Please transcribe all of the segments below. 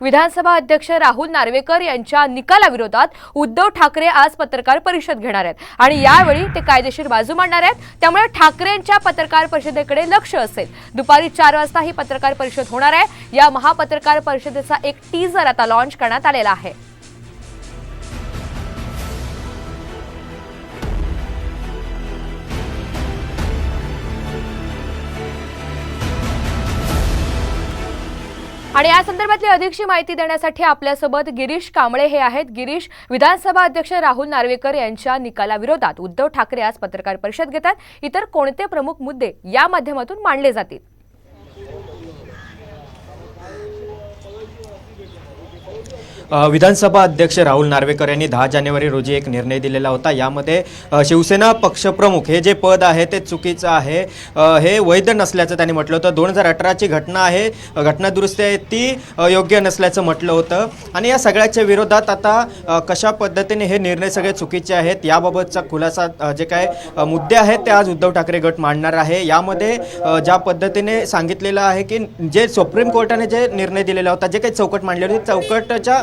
विधानसभा अध्यक्ष राहुल नार्वेकर यांच्या निकालाविरोधात उद्धव ठाकरे आज पत्रकार परिषद घेणार आहेत. आणि यावेळी ते कायदेशीर बाजू मांडणार आहेत. त्यामुळे ठाकरेंच्या पत्रकार परिषदेकडे लक्ष असेल. दुपारी चार वाजता ही पत्रकार परिषद होणार आहे. या महापत्रकार परिषदेचा एक टीजर आता लॉन्च करण्यात आलेला आहे. आणि या संदर्भातली अधिकची माहिती देण्यासाठी आपल्यासोबत गिरीश कांबळे हे आहेत. गिरीश विधानसभा अध्यक्ष राहुल नार्वेकर यांच्या निकालाविरोधात उद्धव ठाकरे आज पत्रकार परिषद घेतात. इतर कोणते प्रमुख मुद्दे या माध्यमातून मांडले जातील? विधानसभा अध्यक्ष राहुल नार्वेकर यांनी दहा जानेवारी रोजी एक निर्णय दिलेला होता. यामध्ये शिवसेना पक्षप्रमुख हे जे पद आहे ते चुकीचं आहे. हे वैध नसल्याचं त्यांनी म्हटलं होतं. दोन हजार अठराची घटना आहे. घटना दुरुस्ती आहे ती योग्य नसल्याचं म्हटलं होतं. आणि या सगळ्याच्या विरोधात आता कशा पद्धतीने हे निर्णय सगळे चुकीचे आहेत याबाबतचा खुलासा जे काय मुद्दे आहेत ते आज उद्धव ठाकरे गट मांडणार आहे. यामध्ये ज्या पद्धतीने सांगितलेलं आहे की जे सुप्रीम कोर्टाने जे निर्णय दिलेला होता जे काही चौकट मांडली होती चौकटच्या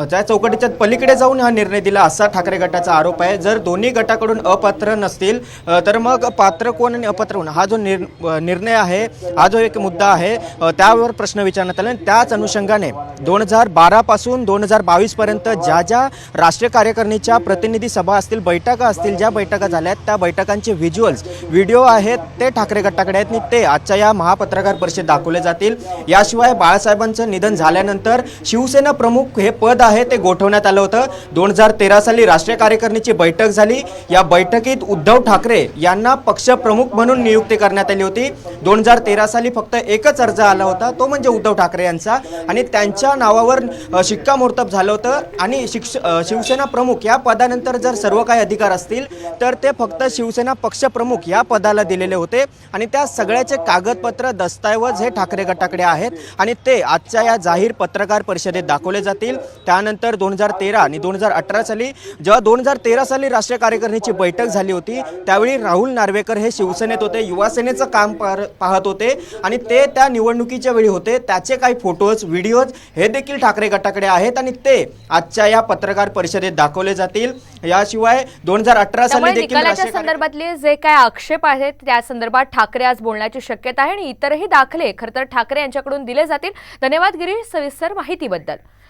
त्या चौकटीच्या पलीकडे जाऊन हा निर्णय दिला असा ठाकरे गटाचा आरोप आहे. जर दोन्ही गटाकडून अपात्र नसतील तर मग पात्र कोण आणि अपात्र कोण? हा जो निर निर्णय आहे हा जो एक मुद्दा आहे त्यावर प्रश्न विचारण्यात आला. आणि त्याच अनुषंगाने दोन हजार बारापासून दोन हजार बावीसपर्यंत ज्या ज्या राष्ट्रीय कार्यकारिणीच्या प्रतिनिधी सभा असतील बैठका असतील ज्या बैठका झाल्या आहेत त्या बैठकांचे व्हिज्युअल्स व्हिडिओ आहेत ते ठाकरे गटाकडे आहेत. आणि ते आजच्या या महापत्रकार परिषदेत दाखवले जातील. याशिवाय बाळासाहेबांचं निधन झाल्यानंतर शिवसेना प्रमुख हे पद आहे ते गोठवण्यात आलं होतं. दोन हजार तेरा साली राष्ट्रीय कार्यकारिणीची बैठक झाली. या बैठकीत उद्धव ठाकरे यांना पक्षप्रमुख म्हणून नियुक्ती करण्यात आली होती. दोन हजार तेरा साली फक्त एकच अर्ज आला होता तो म्हणजे उद्धव ठाकरे यांचा. आणि त्यांच्या नावावर शिक्कामोर्तब झालं होतं. आणि शिक्ष शिवसेना प्रमुख या पदानंतर जर सर्व काही अधिकार असतील तर ते फक्त शिवसेना पक्षप्रमुख या पदाला दिलेले होते. आणि त्या सगळ्याचे कागदपत्र दस्तऐवज हे ठाकरे गटाकडे आहेत. आणि ते आजच्या या जाहीर पत्रकार परिषदेत दाखवले जाते जातील त्यानंतर दोन हजार तेरा आणि दोन हजार अठरा साली जेव्हा दोन हजार तेरा साली राष्ट्रीय कार्यकारिणीची बैठक झाली होती त्यावेळी राहुल नार्वेकर हे शिवसेनेत होते युवा सेनेचं काम पाहत होते आणि ते त्या निवडणुकीच्या वेळी होते. त्याचे काही फोटोज व्हिडिओज हे देखील ठाकरे गटाकडे आहेत आणि ते आजच्या या पत्रकार परिषदेत दाखवले जातील. याशिवाय दोन हजार अठरा साली देखील संदर्भातले जे काय आक्षेप आहेत त्या संदर्भात ठाकरे आज बोलण्याची शक्यता आहे आणि इतरही दाखले खरं तर ठाकरे यांच्याकडून दिले जातील. धन्यवाद गिरीश सविस्तर माहितीबद्दल.